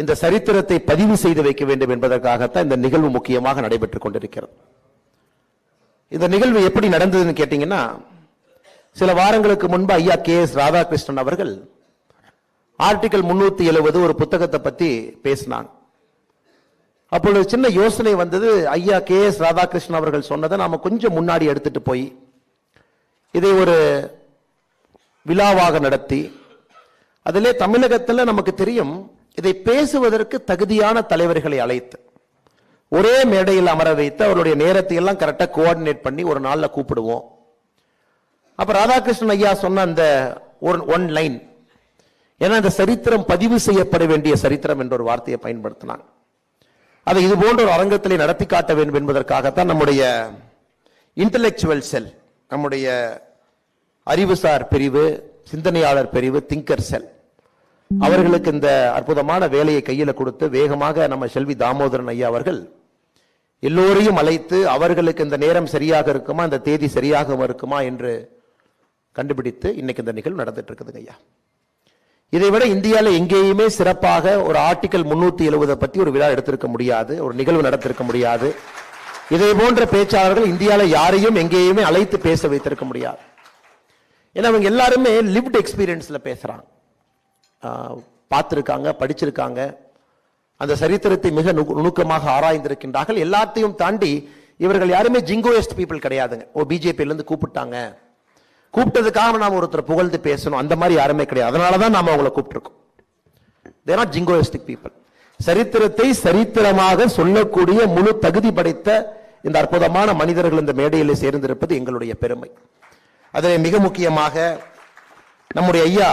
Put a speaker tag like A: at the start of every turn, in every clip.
A: இந்த சரித்திரத்தை பதிவு செய்து வைக்க வேண்டும் என்பதற்காகத்தான் இந்த நிகழ்வு முக்கியமாக நடைபெற்றுக் கொண்டிருக்கிறது. இந்த நிகழ்வு எப்படி நடந்ததுன்னு கேட்டீங்கன்னா சில வாரங்களுக்கு முன்பு ஐயா கே எஸ் ராதாகிருஷ்ணன் அவர்கள் ஆர்டிகல் முன்னூத்தி எழுபது ஒரு புத்தகத்தை பத்தி பேசினாங்க. அப்பொழுது சின்ன யோசனை வந்தது ஐயா கே எஸ் ராதாகிருஷ்ணன் அவர்கள் சொன்னதை நாம கொஞ்சம் முன்னாடி எடுத்துட்டு போய் இதை ஒரு விழாவாக நடத்தி அதிலே தமிழகத்தில் நமக்கு தெரியும் இதை பேசுவதற்கு தகுதியான தலைவர்களை அழைத்து ஒரே மேடையில் அமர வைத்து அவருடைய நேரத்தை எல்லாம் கரெக்டாக கோஆர்டினேட் பண்ணி ஒரு நாளில் கூப்பிடுவோம். அப்போ ராதாகிருஷ்ணன் ஐயா சொன்ன அந்த ஒரு ஒன் லைன் ஏன்னா அந்த சரித்திரம் பதிவு செய்யப்பட வேண்டிய சரித்திரம் என்ற ஒரு வார்த்தையை பயன்படுத்தினாங்க. அதை இது போன்ற ஒரு அரங்கத்திலே நடத்தி காட்ட வேண்டும் என்பதற்காகத்தான் நம்முடைய இன்டலெக்சுவல் செல் நம்முடைய அறிவுசார் பிரிவு சிந்தனையாளர் பிரிவு திங்கர் செல் அவர்களுக்கு இந்த அற்புதமான வேலையை கையில் கொடுத்து வேகமாக நம்ம செல்வி தாமோதரன் ஐயா அவர்கள் எல்லோரையும் அழைத்து அவர்களுக்கு இந்த நேரம் சரியாக இருக்குமா இந்த தேதி சரியாக இருக்குமா என்று கண்டுபிடித்து இன்னைக்கு இந்த நிகழ்வு நடந்துட்டு இருக்குதுங்க ஐயா. இதை விட இந்தியாவில் எங்கேயுமே சிறப்பாக ஒரு ஆர்டிக்கல் முன்னூத்தி எழுபதை பற்றி ஒரு விழா எடுத்திருக்க முடியாது ஒரு நிகழ்வு நடத்திருக்க முடியாது. இதை போன்ற பேச்சாளர்கள் இந்தியாவில் யாரையும் எங்கேயுமே அழைத்து பேச வைத்திருக்க முடியாது. ஏன்னா அவங்க எல்லாருமே லிவ்ட் எக்ஸ்பீரியன்ஸ்ல பேசுறாங்க. பார்த்துருக்காங்க படிச்சிருக்காங்க. அந்த சரித்திரத்தை மிக நு நுணுக்கமாக ஆராய்ந்திருக்கின்றார்கள். எல்லாத்தையும் தாண்டி இவர்கள் யாருமே ஜிங்கோயஸ்ட் பீப்புள் கிடையாதுங்க. ஓ பிஜேபியிலேருந்து கூப்பிட்டாங்க. கூப்பிட்டதுக்காக நாம் ஒருத்தர் புகழ்ந்து பேசணும். அந்த மாதிரி யாருமே கிடையாது. அதனால தான் நாம் அவங்கள கூப்பிட்டுருக்கோம். தேர் நாட் ஜிங்கோயிஸ்டிக் பீப்புள் சரித்திரத்தை சரித்திரமாக சொல்லக்கூடிய முழு தகுதி படைத்த இந்த அற்புதமான மனிதர்கள் இந்த மேடையில் சேர்ந்திருப்பது எங்களுடைய பெருமை. அதில் மிக முக்கியமாக நம்முடைய ஐயா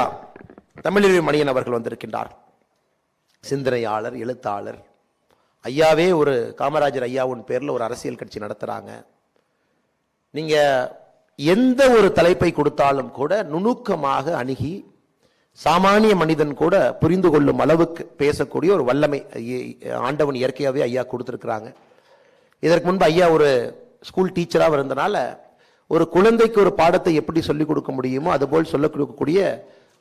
A: தமிழறிவு மணியன் அவர்கள் வந்திருக்கின்றார். சிந்தனையாளர் எழுத்தாளர். ஐயாவே ஒரு காமராஜர் ஐயாவின் பேரில் ஒரு அரசியல் கட்சி நடத்துகிறாங்க நீங்கள் எந்த ஒரு தலைப்பை கொடுத்தாலும் கூட நுணுக்கமாக அணுகி சாமானிய மனிதன் கூட புரிந்து கொள்ளும் அளவுக்கு பேசக்கூடிய ஒரு வல்லமை ஆண்டவன் இயற்கையாகவே ஐயா கொடுத்துருக்குறாங்க. இதற்கு முன்பு ஐயா ஒரு ஸ்கூல் டீச்சராக இருந்தனால ஒரு குழந்தைக்கு ஒரு பாடத்தை எப்படி சொல்லிக் கொடுக்க முடியுமோ அதுபோல் சொல்ல கொடுக்கக்கூடிய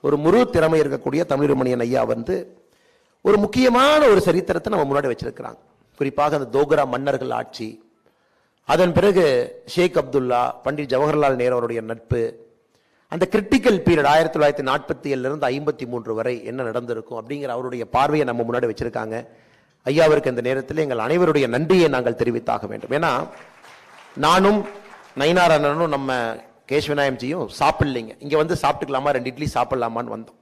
A: ஒரு முழு திறமை இருக்கக்கூடிய தமிழ்மணியன் ஐயா வந்து ஒரு முக்கியமான ஒரு சரித்திரத்தை நம்ம முன்னாடி வச்சிருக்கிறாங்க. குறிப்பாக அந்த தோகரா மன்னர்கள் ஆட்சி அதன் பிறகு ஷேக் அப்துல்லா பண்டிட் ஜவஹர்லால் நேரு அவருடைய நட்பு அந்த கிரிட்டிக்கல் பீரியட் ஆயிரத்தி தொள்ளாயிரத்தி நாற்பத்தி ஏழுலேருந்து ஐம்பத்தி மூன்று வரை என்ன நடந்திருக்கும் அப்படிங்கிற அவருடைய பார்வையை நம்ம முன்னாடி வச்சுருக்காங்க. ஐயாவிற்கு இந்த நேரத்தில் எங்கள் அனைவருடைய நன்றியை நாங்கள் தெரிவித்தாக வேண்டும். ஏன்னா நானும் நயினார் அண்ணனும் நம்ம கேஷ்வநாயம்ஜியும் சாப்பிடலைங்க. இங்கே வந்து சாப்பிட்டுக்கலாமா? ரெண்டு இட்லி சாப்பிட்லாமான்னு வந்தோம்.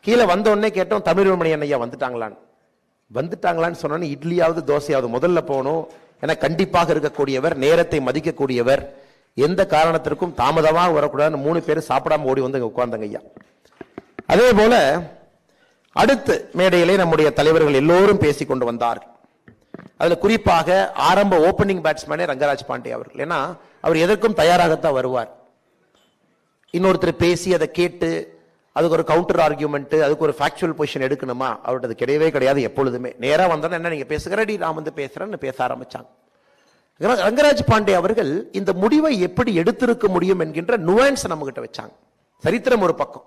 A: கீழே வந்தோடனே கேட்டோம் தமிழ்மணி ஐயா வந்துட்டாங்களான்னு. வந்துட்டாங்களான்னு சொன்னோன்னே இட்லியாவது தோசையாவது முதல்ல போகணும். ஏன்னா கண்டிப்பாக இருக்கக்கூடியவர் நேரத்தை மதிக்கக்கூடியவர். எந்த காரணத்திற்கும் தாமதமாக வரக்கூடாதுன்னு மூணு பேர் சாப்பிடாம ஓடி வந்து இங்க உட்கார்ந்தாங்க ஐயா. அதே போல அடுத்து மேடையிலே நம்முடைய தலைவர்கள் எல்லோரும் பேசிக் கொண்டு வந்தார்கள். அதில் குறிப்பாக ஆரம்ப ஓப்பனிங் பேட்ஸ்மேனே ரங்கராஜ் பாண்டே அவர்கள். ஏன்னா அவர் எதற்கும் தயாராகத்தான் வருவார். இன்னொருத்தர் பேசி அதை கேட்டு அதுக்கு ஒரு கவுண்டர் ஆர்கியூமெண்ட் அதுக்கு ஒரு ஃபேக்சுவல் பொசிஷன் எடுக்கணுமா? அவர்கிட்ட அது கிடையவே கிடையாது எப்பொழுதுமே. நேராக வந்தோன்னா என்ன நீங்க பேசுகிறடி நான் வந்து பேசுறேன்னு பேச ஆரம்பிச்சாங்க. ரங்கராஜ் பாண்டே அவர்கள் இந்த முடிவை எப்படி எடுத்திருக்க முடியும் என்கின்ற நுவான்ஸ் நம்ம கிட்ட வச்சாங்க. சரித்திரம் ஒரு பக்கம்.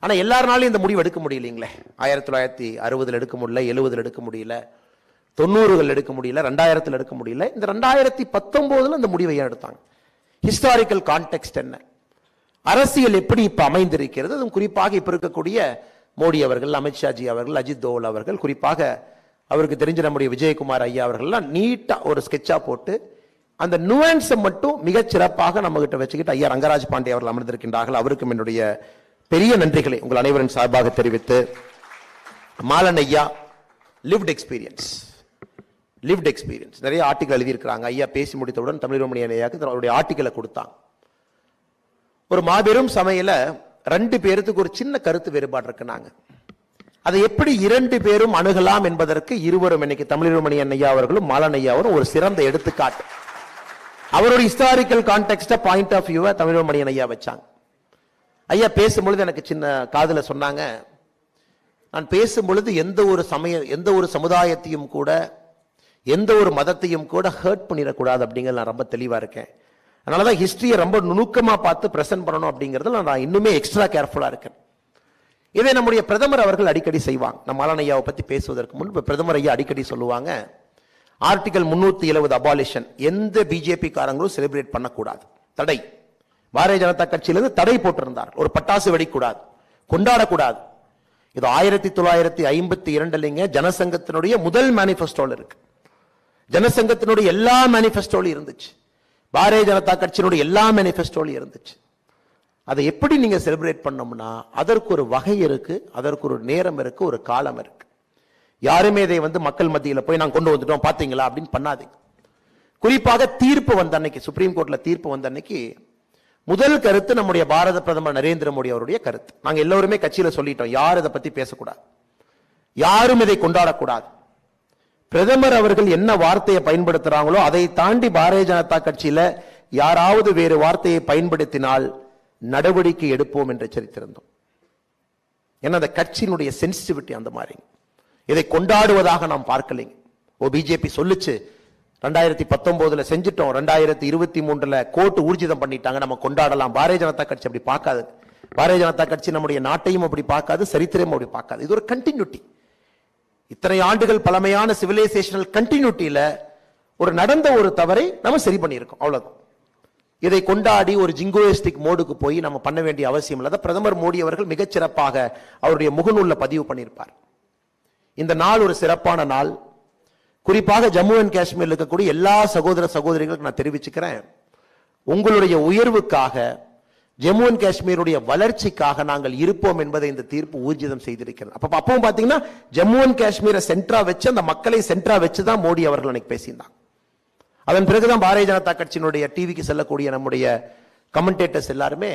A: ஆனால் எல்லாருனாலும் இந்த முடிவு எடுக்க முடியலைங்களே. ஆயிரத்தி தொள்ளாயிரத்தி அறுபதில் எடுக்க முடியல எழுபதில் எடுக்க முடியல. தொண்ணூறுகள் எடுக்க முடியல ரெண்டாயிரத்தில் எடுக்க முடியல. இந்த ரெண்டாயிரத்தி பத்தொம்போதில் இந்த முடிவை ஏன் எடுத்தாங்க? ஹிஸ்டாரிக்கல் கான்டெக்ட் என்ன? அரசியல் எப்படி இப்போ அமைந்திருக்கிறது? அதுவும் குறிப்பாக இப்போ இருக்கக்கூடிய மோடி அவர்கள் அமித்ஷாஜி அவர்கள் அஜித் தோவல் அவர்கள் குறிப்பாக அவருக்கு தெரிஞ்ச நம்முடைய விஜயகுமார் ஐயா அவர்கள்லாம் நீட்டாக ஒரு ஸ்கெட்சாக போட்டு அந்த நுவன்ஸை மட்டும் மிகச் சிறப்பாக நம்மகிட்ட வச்சுக்கிட்டு ஐயா ரங்கராஜ் பாண்டே அவர்கள் அமர்ந்திருக்கின்றார்கள். அவருக்கும் என்னுடைய பெரிய நன்றிகளை உங்கள் அனைவரின் சார்பாக தெரிவித்து மாலன் ஐயா லிவ்ட் எக்ஸ்பீரியன்ஸ் லிவ்ட் எக்ஸ்பீரியன்ஸ் நிறைய ஆர்டிக்கல் எழுதியிருக்கிறாங்க. ஐயா பேசி முடித்தவுடன் தமிழ்மணி ஐயாவுக்கு அவருடைய ஆர்டிக்கலை கொடுத்தாங்க ஒரு மாபெரும் சமையல ரெண்டு பேருத்துக்கு ஒரு சின்ன கருத்து வேறுபாடு இருக்குனாங்க அதை எப்படி இரண்டு பேரும் அணுகலாம் என்பதற்கு இருவரும் இன்னைக்கு தமிழ்மணி ஐயா அவர்களும் மாலன் ஐயா அவரும் ஒரு சிறந்த எடுத்துக்காட்டு. அவருடைய ஹிஸ்டாரிக்கல் கான்டெக்ட பாயிண்ட் ஆஃப் வியூவை தமிழ்மணி ஐயா வச்சாங்க. ஐயா பேசும்பொழுது எனக்கு சின்ன காதுல சொன்னாங்க நான் பேசும் பொழுது எந்த ஒரு சமய எந்த ஒரு சமுதாயத்தையும் கூட எந்த ஒரு மதத்தையும் கூட ஹர்ட் பண்ணிடக்கூடாது அப்படிங்கிறது நான் ரொம்ப தெளிவாக இருக்கேன். அதனால தான் ஹிஸ்ட்ரியை ரொம்ப நுணுக்கமாக பார்த்து ப்ரெசென்ட் பண்ணணும் அப்படிங்கிறதுல நான் இன்னுமே எக்ஸ்ட்ரா கேர்ஃபுல்லாக இருக்கேன். இதை நம்முடைய பிரதமர் அவர்கள் அடிக்கடி செய்வாங்க. நம்ம ஆலனையாவை பற்றி பேசுவதற்கு முன்பு பிரதமர் ஐயா அடிக்கடி சொல்லுவாங்க ஆர்டிகல் முந்நூற்றி எழுபது அபாலிஷன் எந்த பிஜேபி காரங்களும் செலிப்ரேட் பண்ணக்கூடாது. தடை. பாரதிய ஜனதா கட்சியிலிருந்து தடை போட்டிருந்தார் ஒரு பட்டாசு வெடிக்கூடாது. கொண்டாடக்கூடாது. இது ஆயிரத்தி தொள்ளாயிரத்தி ஐம்பத்தி இரண்டுலங்க ஜனசங்கத்தினுடைய முதல் மேனிபெஸ்டோல இருக்குது ஜனசங்கத்தினுடைய எல்லா மேனிஃபெஸ்டோலையும் இருந்துச்சு. பாரதிய ஜனதா கட்சியினுடைய எல்லா மேனிஃபெஸ்டோலையும் இருந்துச்சு. அதை எப்படி நீங்கள் செலிப்ரேட் பண்ணோம்னா அதற்கு ஒரு வகை இருக்கு அதற்கு ஒரு நேரம் இருக்கு ஒரு காலம் இருக்கு. யாருமே இதை வந்து மக்கள் மத்தியில் போய் நாங்கள் கொண்டு வந்துட்டோம் பார்த்தீங்களா அப்படின்னு பண்ணாதீங்க. குறிப்பாக தீர்ப்பு வந்த அன்னைக்கு சுப்ரீம் கோர்ட்டில் தீர்ப்பு வந்த அன்னைக்கு முதல் கருத்து நம்முடைய பாரத பிரதமர் நரேந்திர மோடி அவருடைய கருத்து. நாங்கள் எல்லோருமே கட்சியில் சொல்லிட்டோம் யார் இதை பற்றி பேசக்கூடாது. யாரும் இதை கொண்டாடக்கூடாது. பிரதமர் அவர்கள் என்ன வார்த்தையை பயன்படுத்துறாங்களோ அதை தாண்டி பாரதிய ஜனதா கட்சியில யாராவது வேறு வார்த்தையை பயன்படுத்தினால் நடவடிக்கை எடுப்போம் என்று எச்சரித்திருந்தோம். ஏன்னா அந்த கட்சியினுடைய சென்சிட்டிவிட்டி அந்த மாதிரி. இதை கொண்டாடுவதாக நாம் பார்க்கலைங்க. ஓ பிஜேபி சொல்லுச்சு ரெண்டாயிரத்தி பத்தொன்பதுல செஞ்சிட்டோம் ரெண்டாயிரத்தி இருபத்தி மூன்றுல கோர்ட்டு ஊர்ஜிதம் பண்ணிட்டாங்க நம்ம கொண்டாடலாம். பாரதிய ஜனதா கட்சி அப்படி பார்க்காது. பாரதிய ஜனதா கட்சி நம்முடைய நாட்டையும் அப்படி பார்க்காது சரித்திரமும் அப்படி பார்க்காது. இது ஒரு கண்டினியூட்டி இத்தனை ஆண்டுகள் பழமையான சிவிலைசேஷனல் கண்டினியூட்டியில ஒரு நடந்த ஒரு தவறை நம்ம சரி பண்ணியிருக்கோம் அவ்வளவுதான். இதை கொண்டாடி ஒரு ஜிங்கோயிஸ்டிக் மோடுக்கு போய் நம்ம பண்ண வேண்டிய அவசியம் இல்லாத பிரதமர் மோடி அவர்கள் மிகச் சிறப்பாக அவருடைய முகநூலில் பதிவு பண்ணியிருப்பார். இந்த நாள் ஒரு சிறப்பான நாள். குறிப்பாக ஜம்மு அண்ட் காஷ்மீரில் இருக்கக்கூடிய எல்லா சகோதர சகோதரிகளுக்கு நான் தெரிவிச்சுக்கிறேன். உங்களுடைய உயர்வுக்காக ஜம்மு அண்ட் காஷ்மீருடைய வளர்ச்சிக்காக நாங்கள் இருப்போம் என்பதை இந்த தீர்ப்பு ஊர்ஜிதம் செய்திருக்கிறது. அப்ப அப்பவும் பாத்தீங்கன்னா ஜம்மு அண்ட் காஷ்மீரை சென்ட்ரா வச்சு அந்த மக்களை சென்ட்ரா வச்சு தான் மோடி அவர்கள் அன்னைக்கு பேசியிருந்தாங்க. அதன் பிறகுதான் பாரதிய ஜனதா கட்சியினுடைய டிவிக்கு செல்லக்கூடிய நம்முடைய கமெண்டேட்டர்ஸ் எல்லாருமே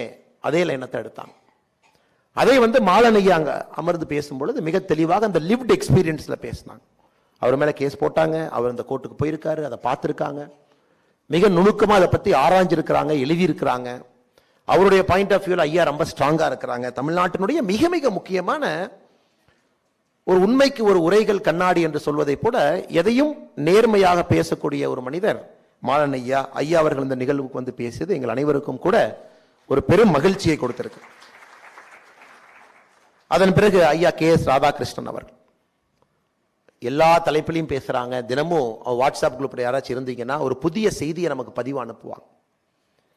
A: அதே லைனத்தை எடுத்தாங்க. அதை வந்து மாலனையா அங்க அமர்ந்து பேசும்பொழுது மிக தெளிவாக அந்த லிவ்ட் எக்ஸ்பீரியன்ஸ்ல பேசினாங்க. அவர் மேல கேஸ் போட்டாங்க அவர் அந்த கோர்ட்டுக்கு போயிருக்காரு அதை பார்த்துருக்காங்க. மிக நுணுக்கமா அதை பத்தி ஆராய்ஞ்சிருக்கிறாங்க எழுதியிருக்கிறாங்க. அவருடைய பாயிண்ட் ஆஃப் வியூல ஐயா ரொம்ப ஸ்ட்ராங்கா இருக்கிறாங்க. தமிழ்நாட்டினுடைய மிக மிக முக்கியமான ஒரு உண்மைக்கு ஒரு உரைகள் கண்ணாடி என்று சொல்வதை போல எதையும் நேர்மையாக பேசக்கூடிய ஒரு மனிதர் மாலன் ஐயா. ஐயா அவர்கள் இந்த நிகழ்வுக்கு வந்து பேசியது எங்கள் அனைவருக்கும் கூட ஒரு பெரும் மகிழ்ச்சியை கொடுத்திருக்கு. அதன் பிறகு ஐயா கே எஸ் ராதாகிருஷ்ணன் அவர்கள். எல்லா தலைப்பிலையும் பேசுறாங்க. தினமும் வாட்ஸ்அப் குரூப்ல யாராச்சும் இருந்தீங்கன்னா ஒரு புதிய செய்தியை நமக்கு பதிவு அனுப்புவாங்க.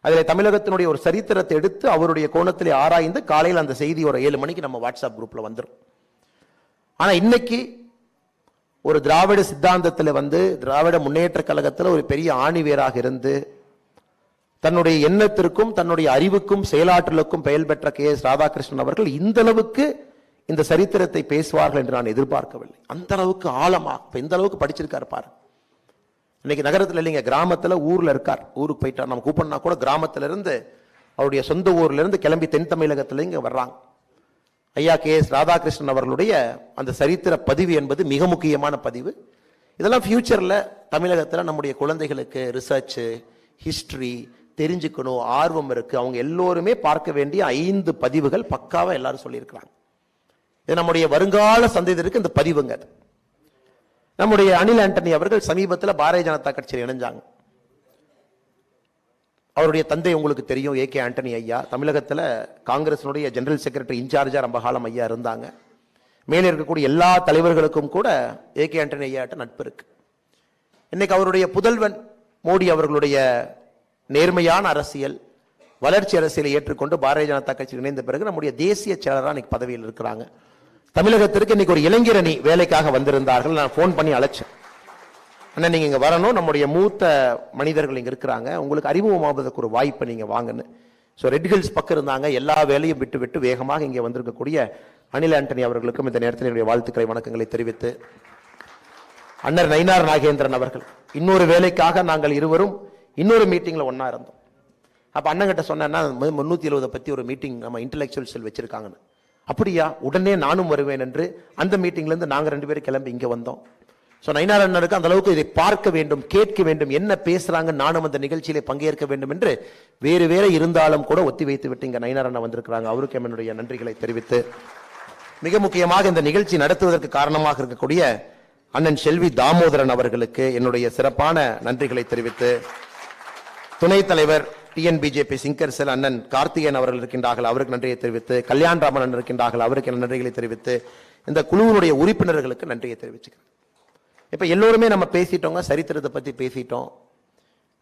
A: அதில் தமிழகத்தினுடைய ஒரு சரித்திரத்தை எடுத்து அவருடைய கோணத்திலே ஆராய்ந்து காலையில் அந்த செய்தி ஒரு ஏழு மணிக்கு நம்ம வாட்ஸ்அப் குரூப்பில் வந்துடும் ஆனால் இன்னைக்கு ஒரு திராவிட சித்தாந்தத்தில் வந்து திராவிட முன்னேற்ற கழகத்தில் ஒரு பெரிய ஆணிவேராக இருந்து தன்னுடைய எண்ணத்திற்கும் தன்னுடைய அறிவுக்கும் செயலாற்றலுக்கும் பெயர் பெற்ற கே எஸ் ராதாகிருஷ்ணன் அவர்கள் இந்த அளவுக்கு இந்த சரித்திரத்தை பேசுவார்கள் என்று நான் எதிர்பார்க்கவில்லை. அந்த அளவுக்கு ஆழமாக இப்போ இந்த அளவுக்கு படிச்சிருக்காரு பாரு இன்னைக்கு நகரத்தில் இல்லைங்க கிராமத்தில் ஊரில் இருக்கார். ஊருக்கு போயிட்டார். நம்ம கூப்பிடனா கூட கிராமத்துல இருந்து அவருடைய சொந்த ஊர்லேருந்து கிளம்பி தென் தமிழகத்தில் இங்கே வர்றாங்க. ஐயா கே எஸ் ராதாகிருஷ்ணன் அவர்களுடைய அந்த சரித்திர பதிவு என்பது மிக முக்கியமான பதிவு. இதெல்லாம் ஃப்யூச்சரில் தமிழகத்தில் நம்முடைய குழந்தைகளுக்கு ரிசர்ச்சு ஹிஸ்ட்ரி தெரிஞ்சுக்கணும் ஆர்வம் இருக்குது அவங்க எல்லோருமே பார்க்க வேண்டிய ஐந்து பதிவுகள் பக்காவாக எல்லாரும் சொல்லியிருக்கிறாங்க. இது நம்முடைய வருங்கால சந்ததியினருக்கு இந்த பதிவுங்க அது. நம்முடைய அனில் ஆண்டனி அவர்கள் சமீபத்தில் பாரதிய ஜனதா கட்சியில் இணைஞ்சாங்க. அவருடைய தந்தை உங்களுக்கு தெரியும் ஏ கே ஆண்டனி ஐயா. தமிழகத்தில் காங்கிரஸினுடைய ஜெனரல் செக்ரட்டரி இன்சார்ஜாக ரொம்ப காலம் ஐயா இருந்தாங்க. மேலே இருக்கக்கூடிய எல்லா தலைவர்களுக்கும் கூட ஏ கே ஆண்டனி ஐயாட்ட நட்பு இருக்கு. இன்னைக்கு அவருடைய புதல்வன் மோடி அவர்களுடைய நேர்மையான அரசியல் வளர்ச்சி அரசியலை ஏற்றுக்கொண்டு பாரதிய ஜனதா கட்சியில் இணைந்த பிறகு நம்முடைய தேசிய செயலராக இன்னைக்கு பதவியில் இருக்கிறாங்க. தமிழகத்திற்கு இன்னைக்கு ஒரு இளைஞர் அணி வேலைக்காக வந்திருந்தார்கள். நான் ஃபோன் பண்ணி அழைச்சேன். அண்ணா நீங்க இங்க வரணும். நம்முடைய மூத்த மனிதர்கள் இங்க இருக்கிறாங்க. உங்களுக்கு அறிமுகமாவதற்கு ஒரு வாய்ப்பை நீங்க வாங்கன்னு. ஸோ ரெட் ஹில்ஸ் பக்கம் இருந்தாங்க. எல்லா வேலையும் விட்டு விட்டு வேகமாக இங்கே வந்திருக்கக்கூடிய அனில் ஆண்டனி அவர்களுக்கும் இந்த நேரத்தில் என்னுடைய வாழ்த்துக்களை வணக்கங்களை தெரிவித்து அண்ணர் நயினார் நாகேந்திரன் அவர்கள் இன்னொரு வேலைக்காக நாங்கள் இருவரும் இன்னொரு மீட்டிங்கில் ஒன்றா இருந்தோம். அப்போ அண்ணங்கிட்ட சொன்னேன்னா முந்நூற்றி முன்னூத்தி எழுபதை ஒரு மீட்டிங் நம்ம இன்டலெக்சுவல் செல் வச்சிருக்காங்கன்னு. அப்படியா? உடனே நானும் வருவேன் என்று அந்த மீட்டிங்லேருந்து நாங்கள் ரெண்டு பேரும் கிளம்பி இங்கே வந்தோம். ஸோ நயினார் அண்ணனுக்கு அந்த அளவுக்கு இதை பார்க்க வேண்டும் கேட்க வேண்டும் என்ன பேசுறாங்க நானும் அந்த நிகழ்ச்சியிலே பங்கேற்க வேண்டும் என்று வேறு வேறு இருந்தாலும் கூட ஒத்தி வைத்து விட்டு இங்கே நயினார் அண்ணன் வந்திருக்கிறாங்க. அவருக்கு என்னுடைய நன்றிகளை தெரிவித்து மிக முக்கியமாக இந்த நிகழ்ச்சி நடத்துவதற்கு காரணமாக இருக்கக்கூடிய அண்ணன் செல்வி தாமோதரன் அவர்களுக்கு என்னுடைய சிறப்பான நன்றிகளை தெரிவித்து துணைத் தலைவர் டிஎன்பிஜேபி சிங்கர் செல் அண்ணன் கார்த்திகேயன் அவர்கள் இருக்கின்றார்கள் அவருக்கு நன்றியை தெரிவித்து கல்யாண் ராமன் இருக்கின்றார்கள் அவருக்கு நன்றிகளை தெரிவித்து இந்த குழுவினுடைய உறுப்பினர்களுக்கு நன்றியை தெரிவிச்சுக்கிறேன். இப்போ எல்லோருமே நம்ம பேசிட்டோங்க சரித்திரத்தை பற்றி பேசிட்டோம்.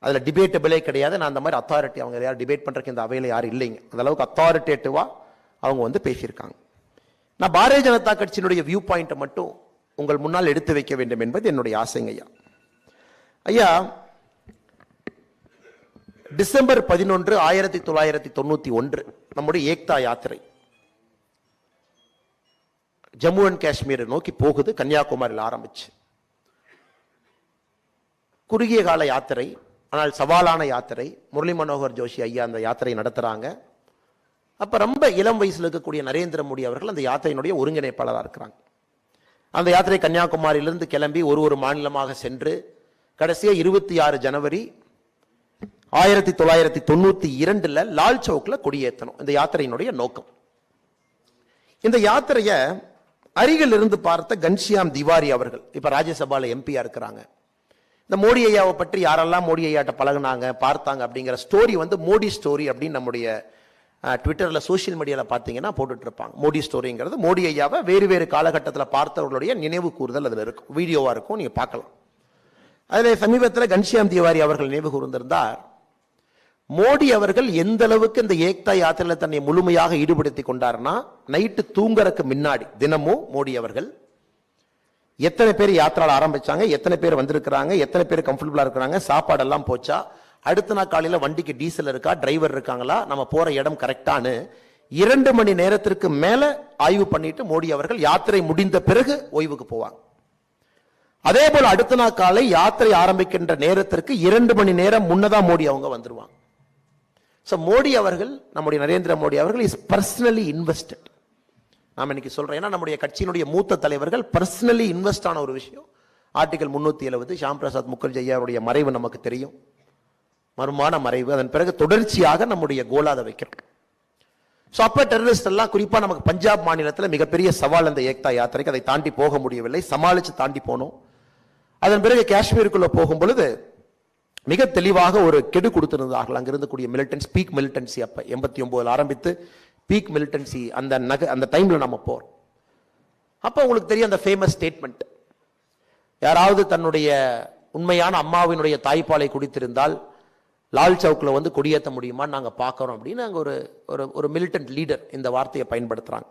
A: அதில் டிபேட்டபிளே கிடையாது. நான் அந்த மாதிரி அத்தாரிட்டி அவங்க யார் டிபேட் பண்ணுறக்கு இந்த அவையில் யாரும் இல்லைங்க. அந்த அளவுக்கு அத்தாரிட்டேட்டிவா அவங்க வந்து பேசியிருக்காங்க. நான் பாரதிய ஜனதா கட்சியினுடைய வியூ பாயிண்ட்டை மட்டும் உங்கள் முன்னால் எடுத்து வைக்க வேண்டும் என்பது என்னுடைய ஆசைங்க ஐயா. ஐயா டிசம்பர் பதினொன்று ஆயிரத்தி தொள்ளாயிரத்தி தொண்ணூத்தி ஒன்று நம்முடைய ஏக்தா யாத்திரை. ஜம்மு அண்ட் காஷ்மீரை நோக்கி போகுது கன்னியாகுமரியில் ஆரம்பிச்சு. குறுகிய கால யாத்திரை ஆனால் சவாலான யாத்திரை. முரளி மனோகர் ஜோஷி ஐயா அந்த யாத்திரை நடத்துகிறாங்க அப்போ ரொம்ப இளம் வயசில் இருக்கக்கூடிய நரேந்திர மோடி அவர்கள் அந்த யாத்திரையினுடைய ஒருங்கிணைப்பாளராக இருக்கிறாங்க. அந்த யாத்திரை கன்னியாகுமரியிலிருந்து கிளம்பி ஒரு ஒரு மாநிலமாக சென்று கடைசியாக இருபத்தி ஆறு ஜனவரி ஆயிரத்தி தொள்ளாயிரத்தி தொண்ணூத்தி இரண்டுல லால் சவுக்ல கொடியேற்றணும். இந்த யாத்திரையினுடைய நோக்கம். இந்த யாத்திரைய அருகில் இருந்து பார்த்த கன்ஷியாம் திவாரி அவர்கள் இப்ப ராஜ்யசபால எம்பியா இருக்கிறாங்க. இந்த மோடி ஐயாவை பற்றி யாரெல்லாம் மோடி ஐயாட்ட பழகுனாங்க பார்த்தாங்க அப்படிங்கிற ஸ்டோரி வந்து மோடி ஸ்டோரி அப்படின்னு நம்முடைய ட்விட்டரில் ட்விட்டர்ல சோஷியல் மீடியாவில் பார்த்தீங்கன்னா போட்டுட்டு இருப்பாங்க மோடி ஸ்டோரிங்கிறது மோடி ஐயாவை வேறு வேறு காலகட்டத்தில் பார்த்தவர்களுடைய நினைவு கூறுதல் அதில் இருக்கும். வீடியோவா இருக்கும் நீங்க பார்க்கலாம். அதில் சமீபத்தில் கன்ஷியாம் திவாரி அவர்கள் நினைவு கூர்ந்திருந்தார். மோடி அவர்கள் எந்த அளவுக்கு இந்த ஏக்தா யாத்திரையில் தன்னை முழுமையாக ஈடுபடுத்தி கொண்டார்னா நைட்டு தூங்குறதுக்கு முன்னாடி தினமும் மோடி அவர்கள் எத்தனை பேர் யாத்திரால ஆரம்பிச்சாங்க எத்தனை பேர் வந்திருக்கிறாங்க எத்தனை பேர் கம்ஃபர்டபுளாக இருக்கிறாங்க சாப்பாடெல்லாம் போச்சா அடுத்த நாள் காலையில் வண்டிக்கு டீசல் இருக்கா டிரைவர் இருக்காங்களா நம்ம போற இடம் கரெக்டானு இரண்டு மணி நேரத்திற்கு மேல ஆய்வு பண்ணிட்டு மோடி அவர்கள் யாத்திரை முடிந்த பிறகு ஓய்வுக்கு போவாங்க. அதே போல் அடுத்த நாள் காலை யாத்திரை ஆரம்பிக்கின்ற நேரத்திற்கு இரண்டு மணி நேரம் முன்னதா மோடி அவங்க வந்துருவாங்க. ஸோ மோடி அவர்கள் நம்முடைய நரேந்திர மோடி அவர்கள் இஸ் பர்சனலி இன்வெஸ்டட் நாம் இன்னைக்கு சொல்றோம் ஏன்னா நம்முடைய கட்சியினுடைய மூத்த தலைவர்கள் பர்சனலி இன்வெஸ்ட் ஆன ஒரு விஷயம். ஆர்டிகல் முந்நூற்றி எழுபது ஷாம் பிரசாத் முகர்ஜி ஐயாருடைய மறைவு நமக்கு தெரியும். மர்மான மறைவு அதன் பிறகு தொடர்ச்சியாக நம்முடைய கோலாத வைக்கிறோம் ஸோ அப்போ டெரரிஸ்ட் எல்லாம் குறிப்பாக நமக்கு பஞ்சாப் மாநிலத்தில் மிகப்பெரிய சவால் அந்த ஏக்தா யாத்திரைக்கு அதை தாண்டி போக முடியவில்லை. சமாளித்து தாண்டி போனோம். அதன் பிறகு காஷ்மீருக்குள்ள போகும் பொழுது மிக தெளிவாக ஒரு கெடு கொடுத்திருந்தார்கள். அங்கிருந்து கூடிய மிலிட்டன்ஸ் பீக் மிலிட்டன்சி அப்ப எண்பத்தி ஒன்பதுல ஆரம்பித்து பீக் மிலிட்டன்சி அந்த நக அந்த டைம்ல நம்ம போறோம். அப்ப உங்களுக்கு தெரியும் அந்த ஃபேமஸ் ஸ்டேட்மெண்ட் யாராவது தன்னுடைய உண்மையான அம்மாவினுடைய தாய்ப்பாலை குடித்திருந்தால் லால் சவுக்கில் வந்து கொடியேற்ற முடியுமா நாங்கள் பார்க்கறோம் அப்படின்னு அங்கே ஒரு ஒரு ஒரு மிலிட்டன்ட் லீடர் இந்த வார்த்தையை பயன்படுத்துகிறாங்க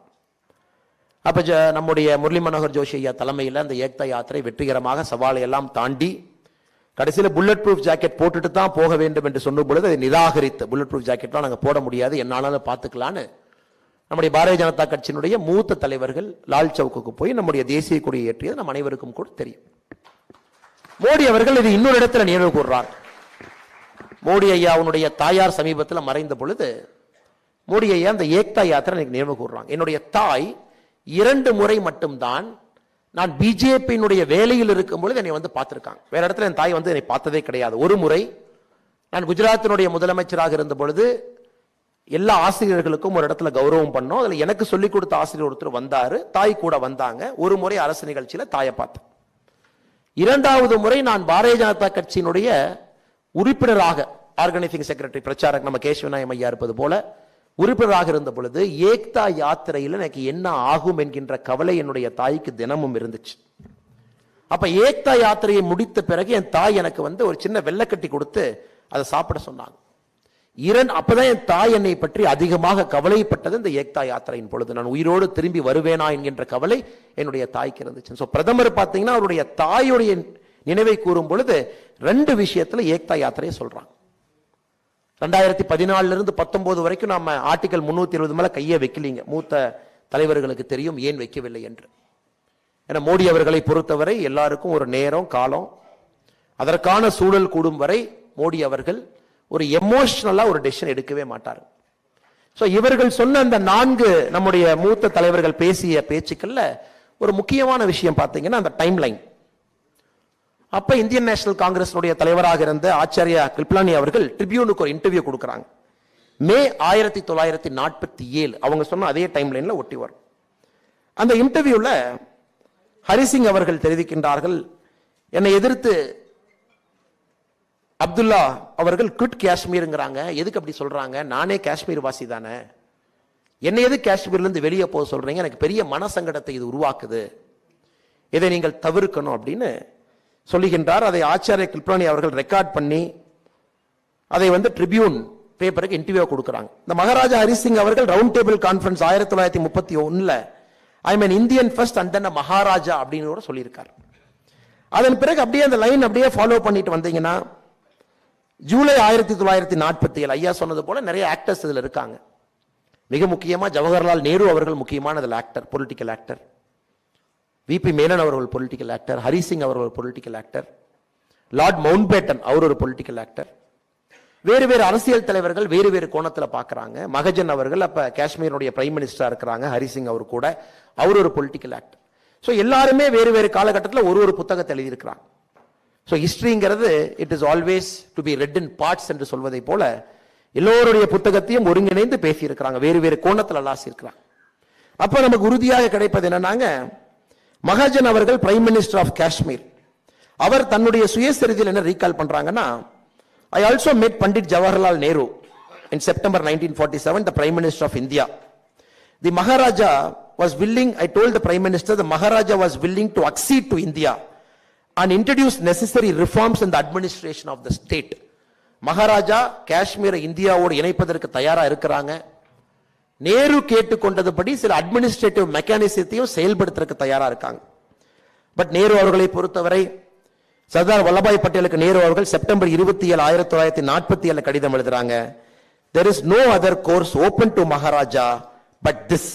A: அப்போ ஜ- நம்முடைய முரளி மனோகர் ஜோஷி ஐயா தலைமையில் அந்த ஏக்தா யாத்திரை வெற்றிகரமாக சவாலை எல்லாம் தாண்டி கடைசியில் புல்லட் ப்ரூஃப் ஜாக்கெட் போட்டுட்டு தான் போக வேண்டும் என்று சொன்ன பொழுது அதை நிராகரித்து. புல்லட் ப்ரூஃப் ஜாக்கெட்லாம் நாங்கள் போட முடியாது என்னாலும் பார்த்துக்கலான்னு. நம்முடைய பாரதிய ஜனதா கட்சியினுடைய மூத்த தலைவர்கள் லால் சவுக்குக்கு போய் நம்முடைய தேசிய கொடியை ஏற்றியது நம் அனைவருக்கும் கூட தெரியும். மோடி அவர்கள் இது இன்னொரு இடத்துல நினைவு கூறுறார் மோடி ஐயாவுடைய தாயார் சமீபத்தில் மறைந்த பொழுது மோடி ஐயா அந்த ஏக்தா யாத்திரை எனக்கு நினைவு கூறுறாங்க என்னுடைய தாய் இரண்டு முறை மட்டும்தான் நான் பிஜேபியினுடைய வேலையில் இருக்கும் பொழுது என்னை வந்து பார்த்துருக்காங்க. வேற இடத்துல என் தாய் வந்து என்னை பார்த்ததே கிடையாது. ஒரு முறை நான் குஜராத்தினுடைய முதலமைச்சராக இருந்த பொழுது எல்லா ஆசிரியர்களுக்கும் ஒரு இடத்துல கௌரவம் பண்ணோம். அதில் எனக்கு சொல்லிக் கொடுத்த ஆசிரியர் ஒருத்தர் வந்தார். தாய் கூட வந்தாங்க. ஒரு முறை அரசு நிகழ்ச்சியில் தாயை பார்த்தேன். இரண்டாவது முறை நான் பாரதிய ஜனதா கட்சியினுடைய உறுப்பினராக ஆர்கனைசிங் செக்ரட்டரி பிரச்சாரக் நம்ம கேசவநாயம் ஐயா இருப்பது போல உறுப்பினராக இருந்த பொழுது ஏக்தா யாத்திரையில் எனக்கு என்ன ஆகும் என்கின்ற கவலை என்னுடைய தாய்க்கு தினமும் இருந்துச்சு. அப்ப ஏக்தா யாத்திரையை முடித்த பிறகு என் தாய் எனக்கு வந்து ஒரு சின்ன வெள்ளக்கட்டி கொடுத்து அதை சாப்பிட சொன்னாங்க. இரண் அப்பதான் என் தாய் என்னை பற்றி அதிகமாக கவலைப்பட்டது இந்த ஏக்தா யாத்திரையின் பொழுது. நான் உயிரோடு திரும்பி வருவேனா என்கின்ற கவலை என்னுடைய தாய்க்கு இருந்துச்சு. சோ பிரதமர் பார்த்தீங்கன்னா அவருடைய தாயுடைய நினைவை கூறும் பொழுது ரெண்டு விஷயத்துல ஏக்தா யாத்திரையை சொல்றாங்க. ரெண்டாயிரத்தி பதினாலிருந்து இருந்து வரைக்கும் நம்ம ஆர்டிகல் முந்நூற்றி இருபது மேலே கையை வைக்கலீங்க. மூத்த தலைவர்களுக்கு தெரியும் ஏன் வைக்கவில்லை என்று. ஏன்னா மோடி அவர்களை பொறுத்தவரை எல்லாருக்கும் ஒரு நேரம் காலம் அதற்கான சூழல் கூடும் வரை மோடி அவர்கள் ஒரு எமோஷ்னலாக ஒரு டெசிஷன் எடுக்கவே மாட்டார். ஸோ இவர்கள் சொன்ன அந்த நான்கு நம்முடைய மூத்த தலைவர்கள் பேசிய பேச்சுக்களில் ஒரு முக்கியமான விஷயம் பார்த்தீங்கன்னா அந்த டைம் லைன் அப்ப இந்தியன் நேஷனல் காங்கிரஸினுடைய தலைவராக இருந்த ஆச்சாரியா கிருப்லானி அவர்கள் ட்ரிபியூனுக்கு ஒரு இன்டர்வியூ கொடுக்குறாங்க. மே ஆயிரத்தி தொள்ளாயிரத்தி நாற்பத்தி ஏழு அவங்க சொன்ன அதே டைம் லைன்ல ஒட்டி வரும். அந்த இன்டர்வியூல ஹரிசிங் அவர்கள் தெரிவிக்கின்றார்கள் என்னை எதிர்த்து அப்துல்லா அவர்கள் குட் காஷ்மீருங்கிறாங்க. எதுக்கு அப்படி சொல்றாங்க? நானே காஷ்மீர் வாசி தானே. என்னை எது காஷ்மீர்லேருந்து வெளியே போக சொல்றீங்க? எனக்கு பெரிய மனசங்கடத்தை இது உருவாக்குது. இதை நீங்கள் தவிர்க்கணும் அப்படின்னு சொல்லுகின்றார். அதை ஆச்சாரிய கிருப்லானி அவர்கள் ரெக்கார்ட் பண்ணி அதை வந்து ட்ரிபியூன் பேப்பருக்கு இன்டர்வியூ கொடுக்குறாங்க. இந்த மகாராஜா ஹரிசிங் அவர்கள் ரவுண்ட் டேபிள் கான்ஃபரன்ஸ் ஆயிரத்தி தொள்ளாயிரத்தி முப்பத்தி ஒன்றில் I mean Indian first and then Maharaja அப்படின்னு கூட சொல்லியிருக்கார். அதன் பிறகு அப்படியே அந்த லைன் அப்படியே ஃபாலோ பண்ணிட்டு வந்தீங்கன்னா ஜூலை ஆயிரத்தி தொள்ளாயிரத்தி நாற்பத்தி ஏழு ஐயா சொன்னது போல நிறைய ஆக்டர்ஸ் இதில் இருக்காங்க. மிக முக்கியமாக ஜவஹர்லால் நேரு அவர்கள் முக்கியமான இதில் actor political actor V P Menon ஒரு பொலிட்டிக்கல் ஆக்டர் ஹரிசிங் அவர் ஒரு political actor Lord Mountbatten அவர் ஒரு பொலிட்டிக்கல் ஆக்டர் வேறு வேறு அரசியல் தலைவர்கள் வேறு வேறு கோணத்தில் பார்க்குறாங்க. மகஜன் அவர்கள் அப்போ காஷ்மீருடைய பிரைம் மினிஸ்டராக இருக்கிறாங்க ஹரிசிங் அவர் கூட. அவர் ஒரு பொலிட்டிக்கல் ஆக்டர் ஸோ எல்லாருமே வேறு வேறு காலகட்டத்தில் ஒரு ஒரு புத்தகத்தை எழுதியிருக்கிறாங்க. So ஹிஸ்ட்ரிங்கிறது it is always to be read in parts என்று சொல்வதை போல எல்லோருடைய புத்தகத்தையும் ஒருங்கிணைந்து பேசியிருக்கிறாங்க. வேறு வேறு கோணத்தில் அலாசியிருக்கிறாங்க. அப்போ நமக்கு உறுதியாக கிடைப்பது என்னன்னாங்க மகாஜன் அவர்கள் பிரைம் மினிஸ்டர் ஆஃப் காஷ்மீர் அவர் தன்னுடைய சுயசரிதியில் என்ன ரீகால் பண்றாங்கன்னா I also met Pandit Jawaharlal Nehru in September nineteen forty seven the prime minister of India the Maharaja was willing I told the prime minister the Maharaja was willing to accede to India and introduce necessary reforms in the administration of the state Maharaja காஷ்மீரை இந்தியாவோடு இணைப்பதற்கு தயாராக இருக்கிறாங்க. நேரு கேட்டுக்கொண்டதுபடி சில administrative மெக்கானிசத்தையும் செயல்படுத்துறதுக்கு தயாரா இருக்காங்க. But Nehru அவர்களை பொறுத்தவரை சர்தார் வல்லபாய் பட்டேலுக்கு நேரு அவர்கள் செப்டம்பர் இருபத்தி ஏழு ஆயிரத்தி தொள்ளாயிரத்தி நாற்பத்தி ஏழு கடிதம் எழுதுறாங்க. There is no other course open to Maharaja but this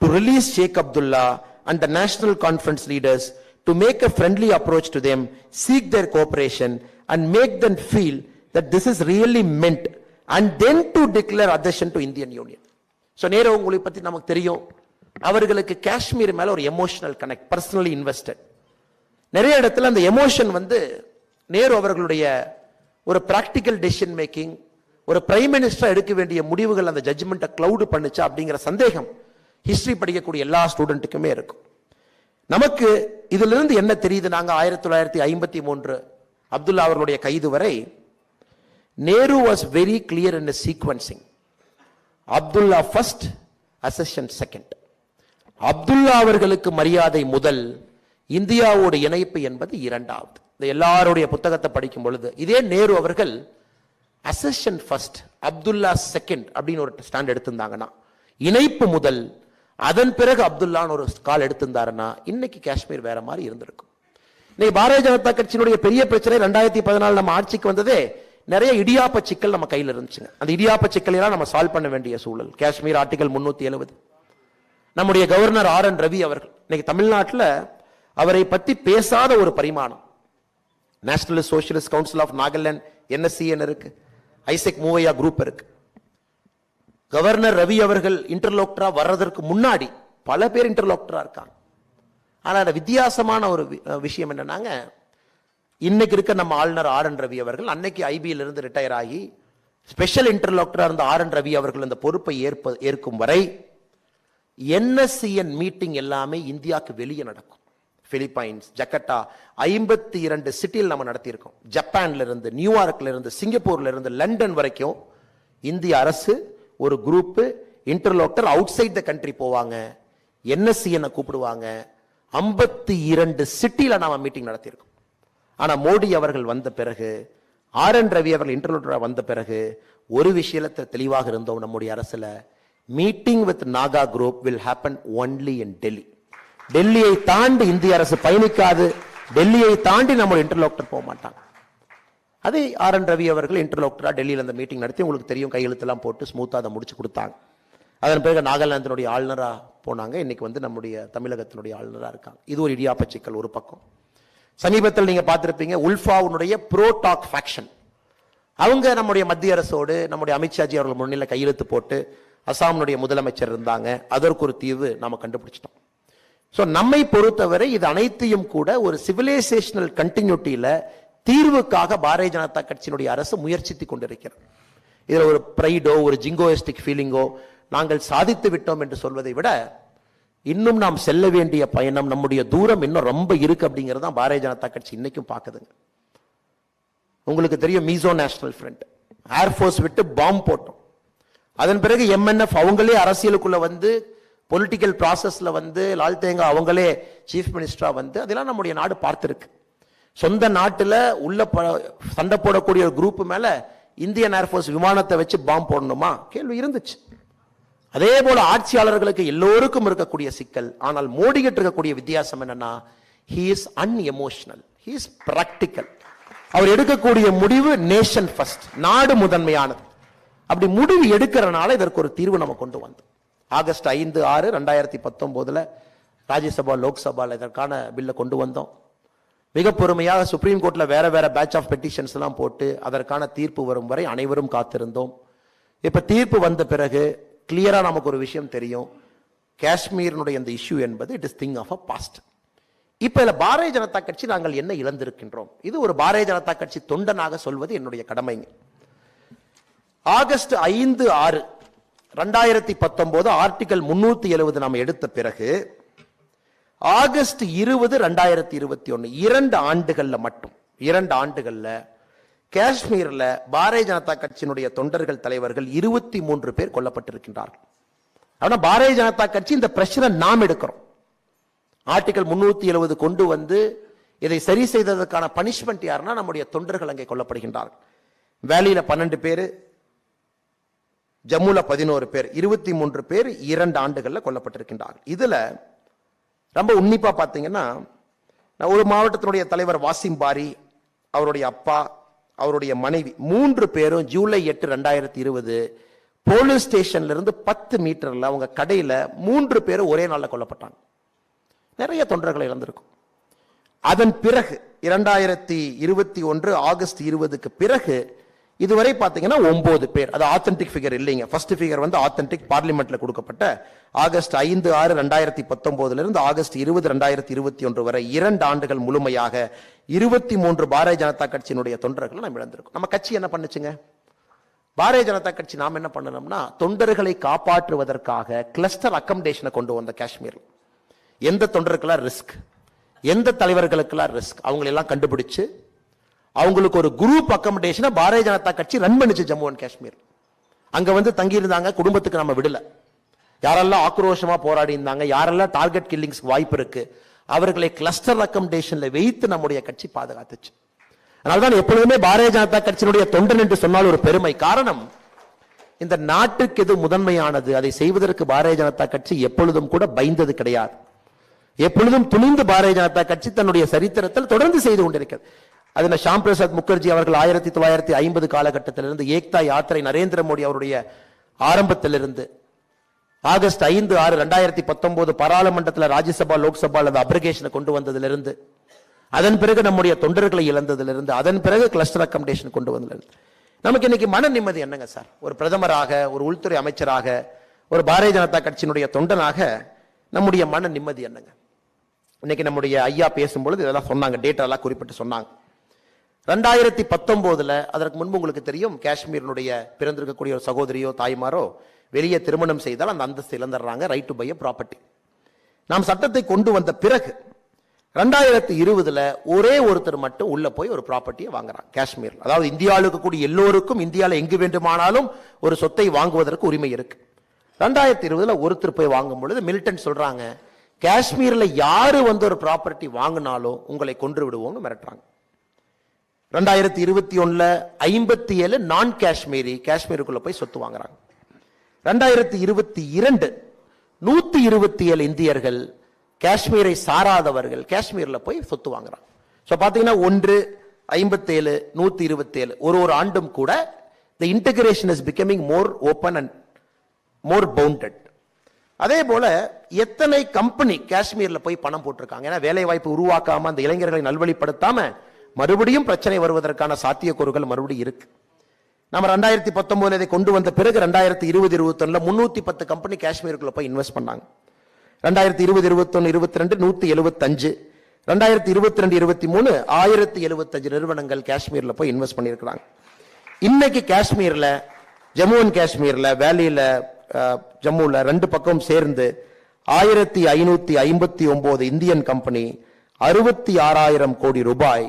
A: to release Sheikh Abdullah and the National Conference leaders to make a friendly approach to them seek their cooperation and make them feel that this is really meant and then to declare accession to Indian Union so Nehru உங்களை பற்றி நமக்கு தெரியும். அவர்களுக்கு காஷ்மீர் மேலே ஒரு emotional connect personally invested நிறைய இடத்துல அந்த எமோஷன் வந்து நேரு அவர்களுடைய ஒரு ப்ராக்டிக்கல் டெசிஷன் மேக்கிங் ஒரு பிரைம் மினிஸ்டர் எடுக்க வேண்டிய முடிவுகள் அந்த ஜட்ஜ்மெண்ட்டை க்ளவுடு பண்ணுச்சா அப்படிங்கிற சந்தேகம் ஹிஸ்ட்ரி படிக்கக்கூடிய எல்லா ஸ்டூடெண்ட்டுக்குமே இருக்கும். நமக்கு இதிலிருந்து என்ன தெரியுது? நாங்கள் ஆயிரத்தி தொள்ளாயிரத்தி ஐம்பத்தி மூன்று அப்துல்லா அவர்களுடைய கைது வரை Nehru was very clear in sequencing Abdullah first accession second Abdullah அவர்களுக்கு மரியாதை முதல் இந்தியாவோட இணைப்பு என்பது இரண்டாவது. இந்த எல்லாருடைய புத்தகத்தை படிக்கும் பொழுது இதே நேரு அவர்கள் அசஷன் ஃபர்ஸ்ட் அப்துல்லா செகண்ட் அப்படின்னு ஒரு ஸ்டாண்ட் எடுத்திருந்தாங்கன்னா இணைப்பு முதல் அதன் பிறகு அப்துல்லான்னு ஒரு கால் எடுத்திருந்தாருன்னா இன்னைக்கு காஷ்மீர் வேற மாதிரி இருந்திருக்கும். இன்னைக்கு பாரதிய ஜனதா கட்சியினுடைய பெரிய பிரச்சனை ரெண்டாயிரத்தி பதினாலு நம்ம ஆட்சிக்கு வந்ததே நிறைய இடியாப்ப சிக்கல் நம்ம கையில் இருந்துச்சுங்க. அந்த இடியாப்ப சிக்கலை நம்ம சால்வ் பண்ண வேண்டிய சூழல். காஷ்மீர் ஆர்டிகல் முன்னூத்தி எழுபது நம்முடைய கவர்னர் ஆர் என் ரவி அவர்கள் இன்னைக்கு தமிழ்நாட்டில் அவரை பத்தி பேசாத ஒரு பரிமாணம். National Socialist Council of Nagaland NSCN இருக்கு. ஐசெக் மூவையா குரூப் இருக்கு. கவர்னர் ரவி அவர்கள் இன்டர்லோக்டரா வர்றதற்கு முன்னாடி பல பேர் இன்டர்லோக்டரா இருக்காங்க. ஆனா வித்தியாசமான ஒரு விஷயம் என்னன்னாங்க இன்னைக்கு இருக்க நம்ம ஆளுநர் ஆர் என் ரவி அவர்கள் அன்னைக்கு ஐபியில் இருந்து ரிட்டையர் ஆகி ஸ்பெஷல் இன்டர்லாக்டராக இருந்த ஆர் என் ரவி அவர்கள் இந்த பொறுப்பை ஏற்ப ஏற்கும் வரை என்எஸ்சிஎன் மீட்டிங் எல்லாமே இந்தியாவுக்கு வெளியே நடக்கும். பிலிப்பைன்ஸ் ஜக்கட்டா ஐம்பத்தி இரண்டு சிட்டியில் நம்ம நடத்தியிருக்கோம். ஜப்பான்ல இருந்து நியூயார்க்ல இருந்து சிங்கப்பூர்ல இருந்து லண்டன் வரைக்கும் இந்திய அரசு ஒரு group interlocutor outside the country போவாங்க என்எஸ்சிஎன்னை கூப்பிடுவாங்க. ஐம்பத்தி இரண்டு சிட்டியில் நாம மீட்டிங் நடத்தியிருக்கோம். ஆனால் மோடி அவர்கள் வந்த பிறகு ஆர் என் ரவி அவர்கள் இன்டர்நெட்டராக வந்த பிறகு ஒரு விஷயத்தில் தெளிவாக இருந்தோம் நம்முடைய அரசில் meeting with Naga group will happen only in Delhi டெல்லியை தாண்டி இந்திய அரசு பயணிக்காது. டெல்லியை தாண்டி நம்ம இன்டர்லோக்டர் போக மாட்டாங்க. அதே ஆர் என் ரவி அவர்கள் இன்டர்லோக்டராக டெல்லியில் அந்த மீட்டிங் நடத்தி உங்களுக்கு தெரியும் கையெழுத்தெல்லாம் போட்டு ஸ்மூத்தாக அதை முடிச்சு கொடுத்தாங்க. அதன் பிறகு நாகாலாந்தினுடைய ஆளுநராக போனாங்க. இன்னைக்கு வந்து நம்முடைய தமிழகத்தினுடைய ஆளுநராக இருக்காங்க. இது ஒரு இடியாப்ப சிக்கல் ஒரு பக்கம். சமீபத்தில் நீங்கள் பார்த்துருப்பீங்க உல்ஃபாவுனுடைய ப்ரோடாக் ஃபேக்ஷன் அவங்க நம்முடைய மத்திய அரசோடு நம்முடைய அமித்ஷாஜி அவர்கள் முன்னிலை கையெழுத்து போட்டு அசாமினுடைய முதலமைச்சர் இருந்தாங்க. அதற்கு ஒரு தீர்வு நம்ம கண்டுபிடிச்சிட்டோம். ஸோ நம்மை பொறுத்தவரை இது அனைத்தையும் கூட ஒரு சிவிலைசேஷனல் கண்டினியூட்டியில் தீர்வுக்காக பாரதிய ஜனதா கட்சியினுடைய அரசு முயற்சித்து கொண்டிருக்கிறது. இதில் ஒரு ப்ரைடோ ஒரு ஜிங்கோயிஸ்டிக் ஃபீலிங்கோ நாங்கள் சாதித்து விட்டோம் என்று சொல்வதை விட இன்னும் நாம் செல்ல வேண்டிய பயணம் நம்முடைய தூரம் இன்னும் ரொம்ப இருக்கு அப்படிங்கிறது தான் பாரதிய ஜனதா கட்சி இன்னைக்கும் பார்க்குதுங்க. உங்களுக்கு தெரியும் மீசோ நேஷனல் ஃப்ரண்ட். ஏர்ஃபோர்ஸ் விட்டு பாம்பு போட்டோம். அதன் பிறகு எம்என்எஃப் அவங்களே அரசியலுக்குள்ள வந்து பொலிட்டிக்கல் ப்ராசஸில் வந்து லால் தேங்கா அவங்களே சீஃப் மினிஸ்டராக வந்து அதெல்லாம் நம்முடைய நாடு பார்த்துருக்கு. சொந்த நாட்டில் உள்ள சண்டை போடக்கூடிய ஒரு குரூப் மேலே இந்தியன் ஏர்ஃபோர்ஸ் விமானத்தை வச்சு பாம்பு போடணுமா? கேள்வி இருந்துச்சு. அதே போல ஆட்சியாளர்களுக்கு எல்லோருக்கும் இருக்கக்கூடிய சிக்கல் ஆனால் மோடிகிட்டு இருக்கக்கூடிய வித்தியாசம் என்னன்னா he is unemotional he is practical அவர் எடுக்கக்கூடிய முடிவு நேஷன் ஃபர்ஸ்ட் நாடு முதன்மையானது. அப்படி முடிவு எடுக்கிறனால இதற்கு ஒரு தீர்வு நம்ம கொண்டு வந்தோம். ஆகஸ்ட் ஐந்து ஆறு ரெண்டாயிரத்தி பத்தொம்போதில் ராஜ்யசபா லோக்சபால இதற்கான பில்லை கொண்டு வந்தோம். மிக பொறுமையாக சுப்ரீம் கோர்ட்டில் வேற வேற பேட்ச் ஆஃப் பெட்டிஷன்ஸ்லாம் போட்டு அதற்கான தீர்ப்பு வரும் வரை அனைவரும் காத்திருந்தோம். இப்போ தீர்ப்பு வந்த பிறகு கிளியராக நமக்கு ஒரு விஷயம் தெரியும். காஷ்மீரினுடைய இந்த இஷ்யூ என்பது it is thing of a past இப்போ இதில் பாரதிய ஜனதா கட்சி நாங்கள் என்ன இழந்திருக்கின்றோம்? இது ஒரு பாரதிய ஜனதா கட்சி தொண்டனாக சொல்வது என்னுடைய கடமைங்க ஆகஸ்ட் ஐந்து ஆறு ரெண்டாயிரத்தி பத்தொன்பது ஆர்டிகல் முன்னூத்தி எழுபது நாம் எடுத்த பிறகு ஆகஸ்ட் இருபது ரெண்டாயிரத்தி இருபத்தி ஒன்று இரண்டு ஆண்டுகளில் மட்டும் இரண்டு ஆண்டுகளில் காஷ்மீரில் பாரதிய ஜனதா கட்சியினுடைய தொண்டர்கள் தலைவர்கள் இருபத்தி மூன்று பேர் கொல்லப்பட்டிருக்கின்றார்கள். ஆனால் பாரதிய ஜனதா கட்சி இந்த பிரச்சனை நாம் எடுக்கிறோம். ஆர்டிகல் முன்னூத்தி எழுபது கொண்டு வந்து இதை சரி செய்ததற்கான பனிஷ்மெண்ட் யாருன்னா நம்முடைய தொண்டர்கள் அங்கே கொல்லப்படுகின்றார்கள். வேலையில் பன்னெண்டு பேர் ஜம்முல பதினோரு பேர் இருபத்தி மூன்று பேர் இரண்டு ஆண்டுகளில் கொல்லப்பட்டிருக்கின்றார்கள். இதில் ரொம்ப உன்னிப்பாக பார்த்தீங்கன்னா நான் ஒரு மாவட்டத்தினுடைய தலைவர் வாசிம் பாரி அவருடைய அப்பா அவருடைய மனைவி மூன்று பேரும் ஜூலை எட்டு ரெண்டாயிரத்தி இருபது போலீஸ் ஸ்டேஷன்ல இருந்து பத்து மீட்டர்ல அவங்க கடையில மூன்று பேரும் ஒரே நாளில் கொல்லப்பட்டாங்க. நிறைய தொண்டர்களை இழந்திருக்கும் அதன் பிறகு இரண்டாயிரத்தி இருபத்தி ஒன்று ஆகஸ்ட் இருபதுக்கு பிறகு இதுவரை பார்த்தீங்கன்னா ஒன்பது பேர். அது ஆத்தென்டிக் ஃபிகர் இல்லைங்க. ஃபர்ஸ்ட் ஃபிகர் வந்து ஆத்தென்டிக் பார்லிமெண்ட்ல கொடுக்கப்பட்ட ஆகஸ்ட் ஐந்து ஆறு ரெண்டாயிரத்தி பத்தொம்போதுலேருந்து ஆகஸ்ட் இருபது ரெண்டாயிரத்தி இருபத்தி ஒன்று வரை இரண்டு ஆண்டுகள் முழுமையாக இருபத்தி மூன்று பாரதிய ஜனதா கட்சியினுடைய தொண்டர்களை நம்ம இழந்திருக்கோம். நம்ம கட்சி என்ன பண்ணுச்சுங்க? பாரதிய ஜனதா கட்சி நாம் என்ன பண்ணணும்னா தொண்டர்களை காப்பாற்றுவதற்காக கிளஸ்டர் அக்கமடேஷனை கொண்டு வந்த காஷ்மீர். எந்த தொண்டருக்கெல்லாம் ரிஸ்க் எந்த தலைவர்களுக்கெல்லாம் ரிஸ்க் அவங்களெல்லாம் கண்டுபிடிச்சு அவங்களுக்கு ஒரு குரூப் அக்கமடேஷனை பாரதிய ஜனதா கட்சி ரன் பண்ணுச்சு ஜம்மு அண்ட் காஷ்மீர். அங்க வந்து தங்கியிருந்தாங்க குடும்பத்துக்கு நம்ம விடல. யாரெல்லாம் ஆக்ரோஷமா போராடி இருந்தாங்க யாரெல்லாம் டார்கெட் கில்லிங்ஸ் வாய்ப்பு இருக்கு அவர்களை கிளஸ்டர் அக்கமடேஷன்ல வைத்து நம்முடைய கட்சி பாதுகாத்துச்சு. அதனால்தான் எப்பொழுதுமே பாரதிய ஜனதா கட்சியினுடைய தொண்டன் என்று சொன்னால் ஒரு பெருமை. காரணம் இந்த நாட்டுக்கு எது முதன்மையானது அதை செய்வதற்கு பாரதிய ஜனதா கட்சி எப்பொழுதும் கூட பயந்தது கிடையாது. எப்பொழுதும் துணிந்து பாரதிய ஜனதா கட்சி தன்னுடைய சரித்திரத்தில் தொடர்ந்து செய்து கொண்டிருக்கிறது. அதில் ஷாம் பிரசாத் முகர்ஜி அவர்கள் ஆயிரத்தி தொள்ளாயிரத்தி ஐம்பது காலகட்டத்திலிருந்து ஏக்தா யாத்திரை நரேந்திர மோடி அவருடைய ஆரம்பத்திலிருந்து ஆகஸ்ட் ஐந்து ஆறு ரெண்டாயிரத்தி பத்தொன்பது பாராளுமன்றத்தில் ராஜ்யசபா லோக்சபா அல்லது அப்ரிகேஷனை கொண்டு வந்ததிலிருந்து அதன் பிறகு நம்முடைய தொண்டர்களை இழந்ததிலிருந்து அதன் பிறகு கிளஸ்டர் அக்கமடேஷன் கொண்டு வந்ததிலிருந்து. நமக்கு இன்னைக்கு மன நிம்மதி என்னங்க சார்? ஒரு பிரதமராக ஒரு உள்துறை அமைச்சராக ஒரு பாரதிய ஜனதா கட்சியினுடைய தொண்டனாக நம்முடைய மன நிம்மதி என்னங்க? இன்னைக்கு நம்முடைய ஐயா பேசும்பொழுது இதெல்லாம் சொன்னாங்க டேட்டாலாம் குறிப்பிட்டு சொன்னாங்க. ரெண்டாயிரத்தி பத்தொம்போதில் அதற்கு முன்பு உங்களுக்கு தெரியும் காஷ்மீரினுடைய பிறந்திருக்கக்கூடிய ஒரு சகோதரியோ தாய்மாரோ வெளியே திருமணம் செய்தால் அந்த அந்தஸ்து இழந்துடுறாங்க ரைட் டு பை ப்ராப்பர்ட்டி நாம் சட்டத்தை கொண்டு வந்த பிறகு ரெண்டாயிரத்தி இருபதுல ஒரே ஒருத்தர் மட்டும் உள்ள போய் ஒரு ப்ராப்பர்ட்டியை வாங்குறான் காஷ்மீர். அதாவது இந்தியாவில் இருக்கக்கூடிய எல்லோருக்கும் இந்தியாவில் எங்கு வேண்டுமானாலும் ஒரு சொத்தை வாங்குவதற்கு உரிமை இருக்கு. ரெண்டாயிரத்தி இருபதுல ஒருத்தர் போய் வாங்கும் பொழுது மில்டன் சொல்றாங்க காஷ்மீர்ல யாரு வந்து ஒரு ப்ராப்பர்ட்டி வாங்கினாலும் உங்களை கொன்று விடுவோம்னு மிரட்டுறாங்க. ரெண்டாயிரத்தி இருபத்தி ஒன்றில் ஐம்பத்தி ஏழு நான் காஷ்மீரி காஷ்மீருக்குள்ள போய் சொத்து வாங்குறாங்க. ரெண்டாயிரத்தி இருபத்தி இரண்டு நூற்றி இருபத்தி ஏழு இந்தியர்கள் காஷ்மீரை சாராதவர்கள் காஷ்மீரில் போய் சொத்து வாங்குறாங்க. ஸோ பார்த்தீங்கன்னா ஒன்று ஐம்பத்தேழு நூற்றி இருபத்தேழு ஒரு ஒரு ஆண்டும் கூட the integration is becoming more open and more bounded அதே போல எத்தனை கம்பெனி காஷ்மீரில் போய் பணம் போட்டிருக்காங்க? ஏன்னா வேலை வாய்ப்பு உருவாக்காம அந்த இளைஞர்களை நல்வழிப்படுத்தாம மறுபடியும் பிரச்சனை வருவதற்கான சாத்தியக்கூறுகள் மறுபடியும் இருக்கு. நம்ம ரெண்டாயிரத்தி பத்தொன்பதுல இதை கொண்டு வந்த பிறகு ரெண்டாயிரத்தி இருபது இருபத்தொன்னுல முன்னூத்தி பத்து கம்பெனி காஷ்மீருக்குள்ள போய் இன்வெஸ்ட் பண்ணாங்க. ரெண்டாயிரத்தி இருபது இருபத்தொன்னு இருபத்தி ரெண்டு நூத்தி எழுபத்தஞ்சு ரெண்டாயிரத்தி இருபத்தி ரெண்டு இருபத்தி மூணு ஆயிரத்தி எழுபத்தஞ்சு நிறுவனங்கள் காஷ்மீர்ல போய் இன்வெஸ்ட் பண்ணியிருக்கிறாங்க. இன்னைக்கு காஷ்மீர்ல ஜம்மு அண்ட் காஷ்மீர்ல வேலியில ஜம்முவில் ஜம்முல ரெண்டு பக்கம் சேர்ந்து ஆயிரத்தி ஐநூத்தி ஐம்பத்தி ஒன்பது இந்தியன் கம்பெனி அறுபத்தி ஆறாயிரம் கோடி ரூபாய்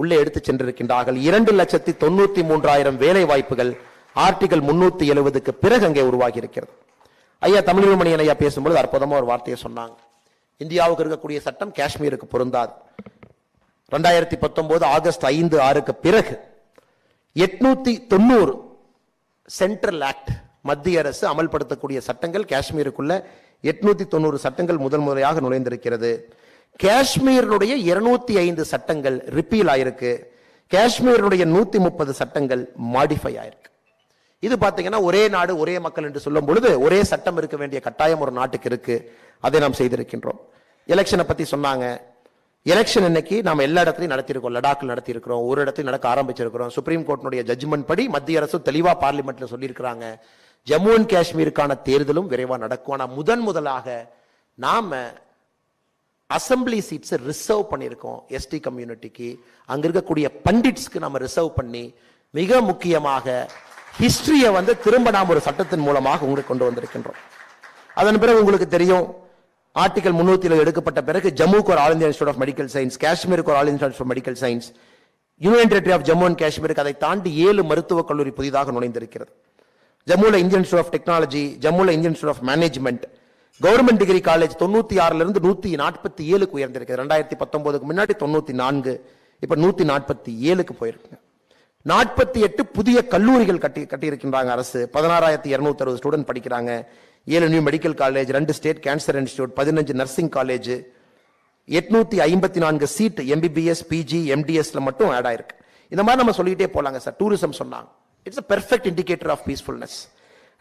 A: உள்ளே எடுத்து சென்றிருக்கின்றார்கள். இரண்டு லட்சத்தி தொண்ணூத்தி மூன்றாயிரம் வேலை வாய்ப்புகள் ஆர்டிகல் முன்னூத்தி எழுபதுக்கு பிறகு அங்கே உருவாகி இருக்கிறது ஐயா தமிழ்மணி ஐயா பேசும்பொழுது அற்புதமா ஒரு வார்த்தையை சொன்னாங்க. இந்தியாவுக்கு இருக்கக்கூடிய சட்டம் காஷ்மீருக்கு பொருந்தாது. ரெண்டாயிரத்தி பத்தொன்பது ஆகஸ்ட் ஐந்து ஆறுக்கு பிறகு எட்நூத்தி தொண்ணூறு சென்ட்ரல் ஆக்ட் மத்திய அரசு அமல்படுத்தக்கூடிய சட்டங்கள் காஷ்மீருக்குள்ள எட்நூத்தி தொண்ணூறு சட்டங்கள் முதல் முறையாக நுழைந்திருக்கிறது. காஷ்மீரினுடைய இருநூத்தி ஐந்து சட்டங்கள் ரிப்பீல் ஆயிருக்கு. காஷ்மீரினுடைய நூத்தி முப்பது சட்டங்கள் மாடிஃபை ஆயிருக்கு. இது பார்த்தீங்கன்னா ஒரே நாடு ஒரே மக்கள் என்று சொல்லும் பொழுது ஒரே சட்டம் இருக்க வேண்டிய கட்டாயம் ஒரு நாட்டுக்கு இருக்கு. அதை நாம் செய்திருக்கின்றோம். எலெக்ஷனை பத்தி சொன்னாங்க. எலெக்ஷன் இன்னைக்கு நம்ம எல்லா இடத்துலையும் நடத்தியிருக்கோம். லடாக்கில் நடத்தியிருக்கிறோம். ஒரு இடத்துல நடக்க ஆரம்பிச்சிருக்கிறோம். சுப்ரீம் கோர்ட்டினுடைய ஜட்ஜ்மெண்ட் படி மத்திய அரசு தெளிவாக பார்லிமெண்ட்ல சொல்லியிருக்கிறாங்க. ஜம்மு அண்ட் காஷ்மீருக்கான தேர்தலும் விரைவாக நடக்கும். ஆனால் முதன் முதலாக நாம அசம்பிளி சீட்ஸை ரிசர்வ் பண்ணியிருக்கோம் எஸ்டி கம்யூனிட்டிக்கு. அங்கே இருக்கக்கூடிய பண்டிட்ஸ்க்கு நம்ம ரிசர்வ் பண்ணி மிக முக்கியமாக ஹிஸ்டரியை வந்து திரும்ப நாம் ஒரு சட்டத்தின் மூலமாக உங்களுக்கு கொண்டு வந்திருக்கின்றோம். அதன் பிறகு உங்களுக்கு தெரியும் ஆர்டிகல் முன்னூத்தி எடுக்கப்பட்ட பிறகு ஜம்முக்கு ஒரு all India institute of medical science காஷ்மீருக்கு ஒரு all India institute of medical science union territory of Jammu and காஷ்மீருக்கு அதை தாண்டி ஏழு மருத்துவக் கல்லூரி புதிதாக நுழைந்திருக்கிறது. ஜம்முல Indian institute of technology ஜம்முல Indian institute of management government degree college தொண்ணூத்தி ஆறுல இருந்து நூத்தி நாற்பத்தி ஏழுக்கு உயர்ந்திருக்கு. ரெண்டாயிரத்தி பத்தொன்பதுக்கு முன்னாடி தொண்ணூத்தி நான்கு இப்ப நூத்தி நாற்பத்தி ஏழுக்கு போயிருக்கு நாற்பத்தி எட்டு புதிய கல்லூரிகள் கட்டி கட்டியிருக்கின்றாங்க அரசு. பதினாறாயிரத்தி இருநூத்தி அறுபது ஸ்டூடெண்ட் படிக்கிறாங்க. ஏழு நியூ மெடிக்கல் காலேஜ் ரெண்டு ஸ்டேட் கேன்சர் இன்ஸ்டியூட் பதினஞ்சு நர்சிங் காலேஜ் எட்நூத்தி ஐம்பத்தி நான்கு சீட் எம்பிபிஎஸ் பிஜி எம்டிஎஸ்ல மட்டும் ஆட் ஆயிருக்கு. இந்த மாதிரி நம்ம சொல்லிக்கிட்டே போலாங்க சார். டூரிசம் சொன்னாங்க. It's a perfect indicator of peacefulness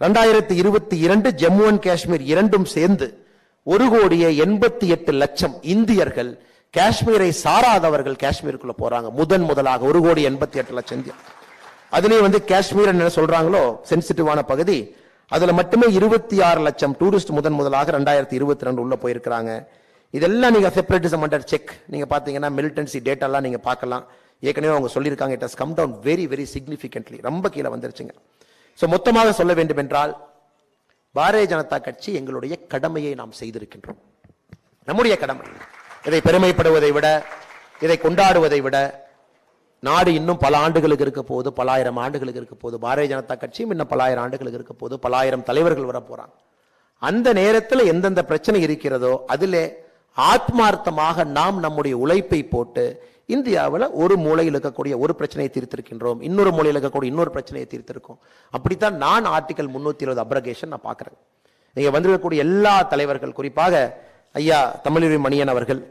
A: ரெண்டாயிரத்தி இருபத்தி இரண்டு ஜம்மு அண்ட் காஷ்மீர் இரண்டும் சேர்ந்து ஒரு கோடியே எண்பத்தி எட்டு லட்சம் இந்தியர்கள் காஷ்மீரை சாராதவர்கள் காஷ்மீருக்குள்ள போறாங்க. முதன் முதலாக ஒரு கோடி எண்பத்தி எட்டு லட்சம் இந்தியா அதுலயும் வந்து காஷ்மீர் என்ன சொல்றாங்களோ? சென்சிட்டிவான பகுதி. அதுல மட்டுமே இருபத்தி ஆறு லட்சம் டூரிஸ்ட் முதன் முதலாக ரெண்டாயிரத்தி இருபத்தி ரெண்டு உள்ள போயிருக்கிறாங்க. இதெல்லாம் நீங்க செப்பரேட்டிசம் அண்டர் செக் நீங்க பாத்தீங்கன்னா மிலிட்டன்சி டேட்டாலாம் நீங்க பார்க்கலாம். ஏற்கனவே அவங்க சொல்லியிருக்காங்க it has come down very very significantly ரொம்ப கீழே வந்துருச்சுங்க. ஸோ மொத்தமாக சொல்ல வேண்டும் என்றால் பாரதிய ஜனதா கட்சி எங்களுடைய கடமையை நாம் செய்திருக்கின்றோம். நம்முடைய கடமை. இதை பெருமைப்படுவதை விட இதை கொண்டாடுவதை விட நாடு இன்னும் பல ஆண்டுகளுக்கு இருக்க போது பல ஆயிரம் ஆண்டுகளுக்கு இருக்க போது பாரதிய ஜனதா கட்சியும் இன்னும் பல ஆயிரம் ஆண்டுகளுக்கு இருக்க போது பல ஆயிரம் தலைவர்கள் வர போறாங்க அந்த நேரத்தில் எந்தெந்த பிரச்சனை இருக்கிறதோ அதிலே ஆத்மார்த்தமாக நாம் நம்முடைய உழைப்பை போட்டு இந்தியாவில் ஒரு மூலையில் இருக்கக்கூடிய ஒரு பிரச்சனையை தீர்த்திருக்கின்றோம். இன்னொரு மூலையில் இருக்கக்கூடிய இன்னொரு பிரச்சனையை தீர்த்திருக்கோம். அப்படித்தான் நான் ஆர்டிகல் முன்னூற்றி இருபது அப்ரகேஷன் நான் பார்க்குறேன். நீங்கள் வந்திருக்கக்கூடிய எல்லா தலைவர்கள் குறிப்பாக ஐயா தமிழிரி மணியன் அவர்கள்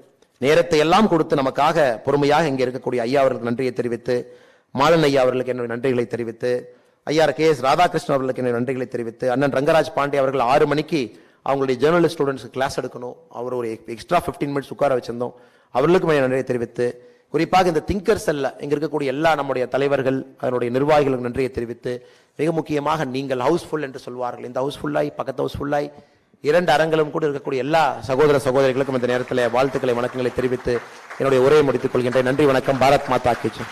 A: நேரத்தை எல்லாம் கொடுத்து நமக்காக பொறுமையாக இங்கே இருக்கக்கூடிய ஐயா அவர்களுக்கு நன்றியை தெரிவித்து மாலன் ஐயா அவர்களுக்கு என்னுடைய நன்றிகளை தெரிவித்து ஐயா கே எஸ் ராதாகிருஷ்ணன் அவர்களுக்கு என்னுடைய நன்றிகளை தெரிவித்து அண்ணன் ரங்கராஜ் பாண்டே அவர்கள் ஆறு மணிக்கு அவங்களுடைய ஜேர்னலிஸ்ட் ஸ்டூடெண்ட்ஸ்க்கு கிளாஸ் எடுக்கணும். அவர் ஒரு எக்ஸ்ட்ரா 15 மினிட்ஸ் உட்கார வச்சிருந்தோம். அவர்களுக்கும் என்னுடைய நன்றியை தெரிவித்து குறிப்பாக இந்த திங்கர் செல்ல இங்கே இருக்கக்கூடிய எல்லா நம்முடைய தலைவர்கள் அதனுடைய நிர்வாகிகளுக்கு நன்றியை தெரிவித்து மிக முக்கியமாக நீங்கள் ஹவுஸ்ஃபுல் என்று சொல்வார்கள். இந்த ஹவுஸ்ஃபுல்லாய் பக்கத்து ஹவுஸ்ஃபுல்லாய் இரண்டு அரங்களும் கூட இருக்கக்கூடிய எல்லா சகோதர சகோதரிகளுக்கும் இந்த நேரத்தில் வாழ்த்துக்களை வணக்கங்களை தெரிவித்து என்னுடைய உரையை முடித்துக் கொள்கின்றேன். நன்றி வணக்கம். பாரத் மாதா கிச்சு